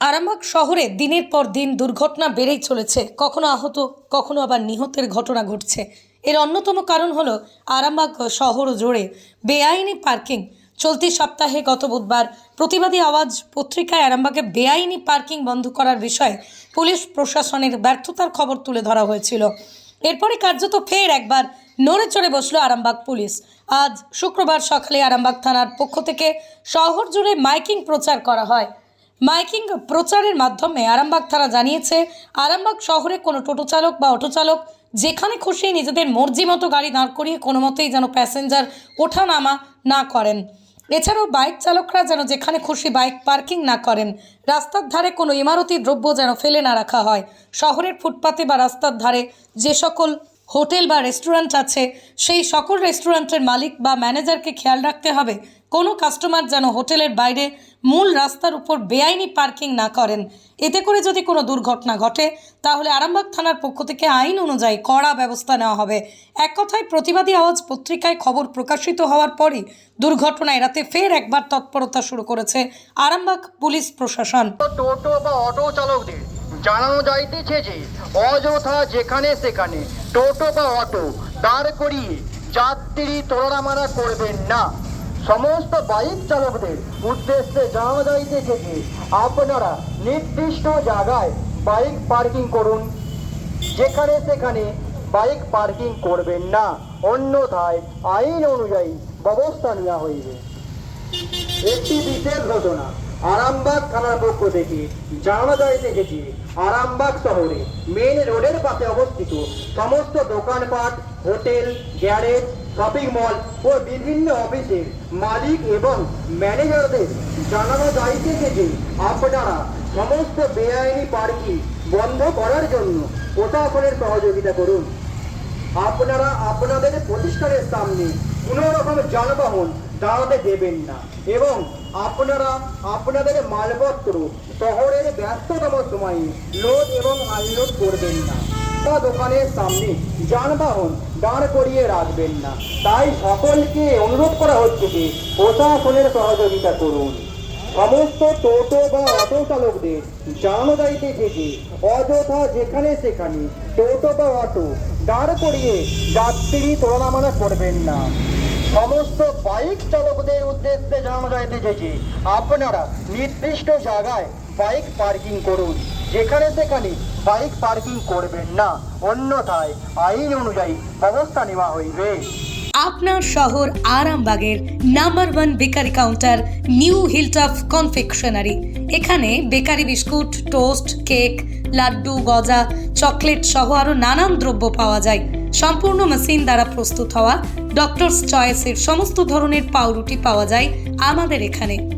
আরামবাগ শহরে দিনের পর দিন দুর্ঘটনা বেড়েই চলেছে। কখনো আহত, কখনো আবার নিহতের ঘটনা ঘটছে। এর অন্যতম কারণ হলো আরামবাগ শহর জুড়ে বেআইনি পার্কিং। চলতি সপ্তাহে গত বুধবার প্রতিবাদী আওয়াজ পত্রিকায় আরামবাগে বেআইনি পার্কিং বন্ধ করার বিষয়ে পুলিশ প্রশাসনের ব্যর্থতার খবর তুলে ধরা হয়েছিল। এরপরে কার্যত ফের একবার নড়ে চড়ে বসল আরামবাগ পুলিশ। আজ শুক্রবার সকালে আরামবাগ থানার পক্ষ থেকে শহর জুড়ে মাইকিং প্রচার করা হয়। মাইকিং প্রচারের মাধ্যমে আরামবাগ থানা জানিয়েছে, আরামবাগ শহরে কোনো টোটো চালক বা অটো চালক যেখানে খুশি নিজেদের মর্জি মতো গাড়ি দাঁড় করিয়ে কোনো মতেই যেন প্যাসেঞ্জার ওঠা নামা না করেন। এছাড়াও বাইক চালকরা যেন যেখানে খুশি বাইক পার্কিং না করেন, রাস্তার ধারে কোনো ইমারতি দ্রব্য যেন ফেলে না রাখা হয়। শহরের ফুটপাতে বা রাস্তার ধারে যে সকল হোটেল বা রেস্টুরেন্ট আছে, সেই সকল রেস্টুরেন্টের মালিক বা ম্যানেজারকে খেয়াল রাখতে হবে। কোনো কাস্টমার যেন হোটেলের বাইরে মূল রাস্তার উপর বেআইনি পার্কিং না করেন। এতে করে যদি কোনো দুর্ঘটনা ঘটে, তাহলে আরামবাগ থানার পক্ষ থেকে আইন অনুযায়ী কড়া ব্যবস্থা নেওয়া হবে। এক কথায়, প্রতিবাদী আওয়াজ পত্রিকায় খবর প্রকাশিত হওয়ার পরই দুর্ঘটনা এড়াতে ফের একবার তৎপরতা শুরু করেছে আরামবাগ পুলিশ প্রশাসন। টোটো বা অটো চালকদের জানানো যাইতেছে যে, অযথা যেখানে সেখানে টোটো বা অটো দাঁড় করিয়ে যাত্রী তোলামারা করবেন না। সমস্ত বাইক চালকদের উদ্দেশ্যে জানানো যাইতেছে যে আপনারা নির্দিষ্ট জায়গায় বাইক পার্কিং করুন। যেখানে সেখানে বাইক পার্কিং করবেন না। অন্যথায় আইন অনুযায়ী ব্যবস্থা নেওয়া হইবে। একটি বিশেষ ঘটনা আরামবাগ থানার পক্ষ থেকে জানা যাইতেছে যে আরামবাগ শহরে মেন রোডের পাশে অবস্থিত সমস্ত দোকানপাট, হোটেল, গ্যারেজ শপিং মল ও বিভিন্ন অফিসের মালিক এবং ম্যানেজারদের জানানো যাইতেছে যে আপনারা সমস্ত বেআইনি পার্কিং বন্ধ করার জন্য প্রশাসনের সহযোগিতা করুন। আপনারা আপনাদের প্রতিষ্ঠানের সামনে কোনো রকম যানবাহন দাঁড়াতে দেবেন না এবং আপনারা আপনাদের মালপত্র শহরের ব্যস্ততম সময়ে লোড এবং আনলোড করবেন না। বা দোকানের সামনে যানবাহন দাঁড় করিয়ে রাখবেন না। তাই সকলকে অনুরোধ করা হচ্ছে যে প্রশাসনের সহযোগিতা করুন। সমস্ত টোটো বা অটো চালকদের জানানো যাইতেছে যে অযথা যেখানে সেখানে টোটো বা অটো দাঁড় করিয়ে যাত্রী তোলানামানা করবেন না। সমস্ত বাইক চালকদের উদ্দেশ্যে জানানো যাইতেছে যে আপনারা নির্দিষ্ট জায়গায় বাইক পার্কিং করুন। যেখানে সেখানে বাইক পার্কিং করবেন না। অন্যথায় আইন অনুযায়ী ব্যবস্থা নেওয়া হইবে। আপনার শহর আরামবাগের number one bakery counter new Hilltop confectionery. এখানে bakery biscuit, toast, cake, laddoo, গজা, চকলেট সহ আরও নানান দ্রব্য পাওয়া যায়। সম্পূর্ণ মেশিন দ্বারা প্রস্তুত হওয়া ডক্টরস চয়েসের সমস্ত ধরনের পাউরুটি পাওয়া যায় আমাদের এখানে।